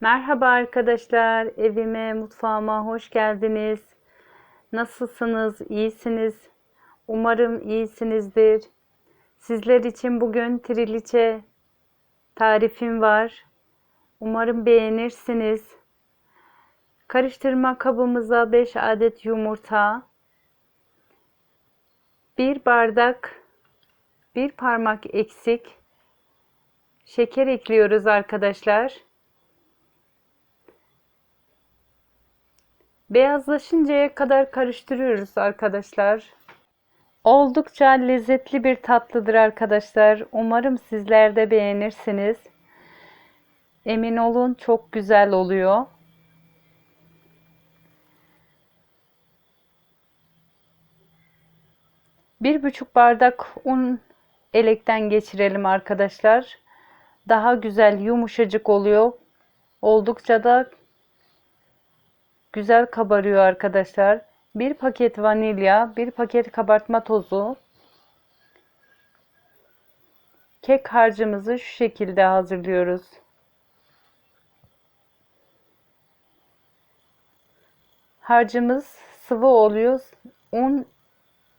Merhaba arkadaşlar, evime, mutfağıma hoş geldiniz. Nasılsınız? İyisiniz? Umarım iyisinizdir. Sizler için bugün triliçe tarifim var. Umarım beğenirsiniz. Karıştırma kabımıza 5 adet yumurta, 1 bardak, 1 parmak eksik şeker ekliyoruz arkadaşlar. Beyazlaşıncaya kadar karıştırıyoruz arkadaşlar. Oldukça lezzetli bir tatlıdır arkadaşlar. Umarım sizler de beğenirsiniz. Emin olun çok güzel oluyor. Bir buçuk bardak un elekten geçirelim arkadaşlar. Daha güzel yumuşacık oluyor. Oldukça da güzel kabarıyor arkadaşlar. Bir paket vanilya, bir paket kabartma tozu. Kek harcımızı şu şekilde hazırlıyoruz. Harcımız sıvı oluyor. Un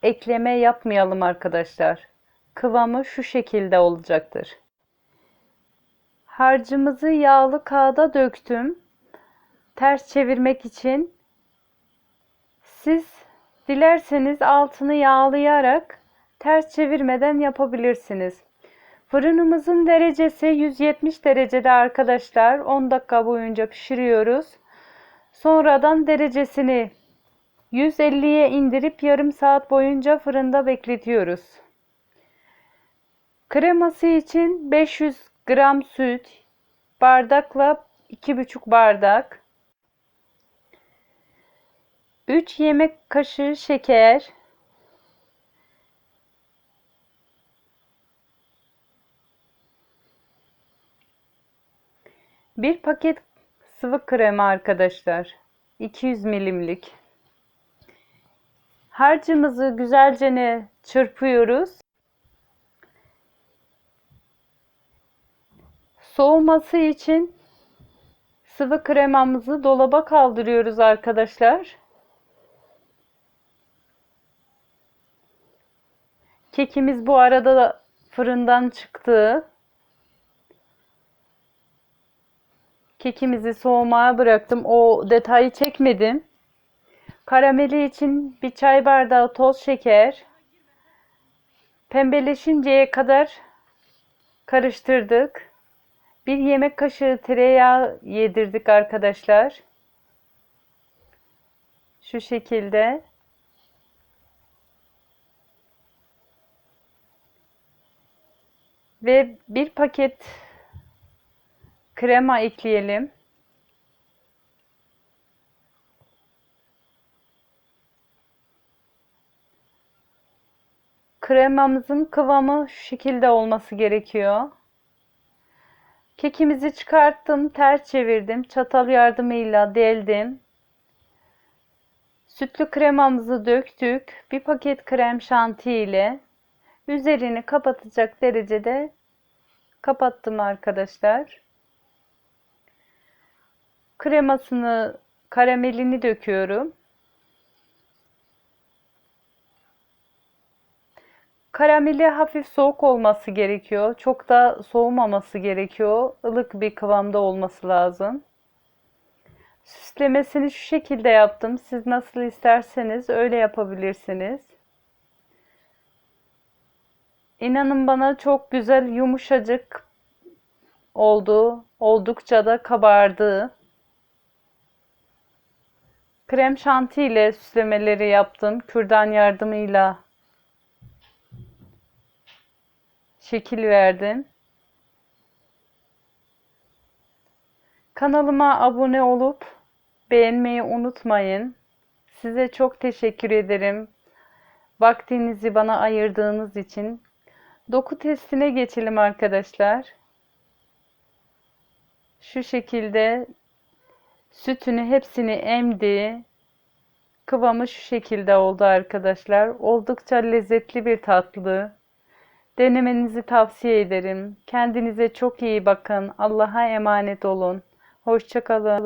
ekleme yapmayalım arkadaşlar. Kıvamı şu şekilde olacaktır. Harcımızı yağlı kağıda döktüm. Ters çevirmek için siz dilerseniz altını yağlayarak ters çevirmeden yapabilirsiniz. Fırınımızın derecesi 170 derecede arkadaşlar. 10 dakika boyunca pişiriyoruz. Sonradan derecesini 150'ye indirip yarım saat boyunca fırında bekletiyoruz. Kreması için 500 gram süt, bardakla 2,5 bardak, 3 yemek kaşığı şeker, bir paket sıvı krema arkadaşlar. 200 milimlik. Harcımızı güzelce çırpıyoruz. Soğuması için sıvı kremamızı dolaba kaldırıyoruz arkadaşlar. Kekimiz bu arada da fırından çıktı. Kekimizi soğumaya bıraktım. O detayı çekmedim. Karameli için bir çay bardağı toz şeker. Pembeleşinceye kadar karıştırdık. Bir yemek kaşığı tereyağı yedirdik arkadaşlar. Şu şekilde. Ve bir paket krema ekleyelim. Kremamızın kıvamı şu şekilde olması gerekiyor. Kekimizi çıkarttım, ters çevirdim. Çatal yardımıyla deldim. Sütlü kremamızı döktük. Bir paket krem şanti ile üzerini kapatacak derecede kapattım arkadaşlar. Kremasını, karamelini döküyorum. Karameli hafif soğuk olması gerekiyor. Çok da soğumaması gerekiyor. Ilık bir kıvamda olması lazım. Süslemesini şu şekilde yaptım. Siz nasıl isterseniz öyle yapabilirsiniz. İnanın bana çok güzel yumuşacık oldu. Oldukça da kabardı. Krem şanti ile süslemeleri yaptım. Kürdan yardımıyla şekil verdim. Kanalıma abone olup beğenmeyi unutmayın. Size çok teşekkür ederim. Vaktinizi bana ayırdığınız için. Doku testine geçelim arkadaşlar. Şu şekilde sütünü hepsini emdi. Kıvamı şu şekilde oldu arkadaşlar. Oldukça lezzetli bir tatlı. Denemenizi tavsiye ederim. Kendinize çok iyi bakın. Allah'a emanet olun. Hoşça kalın.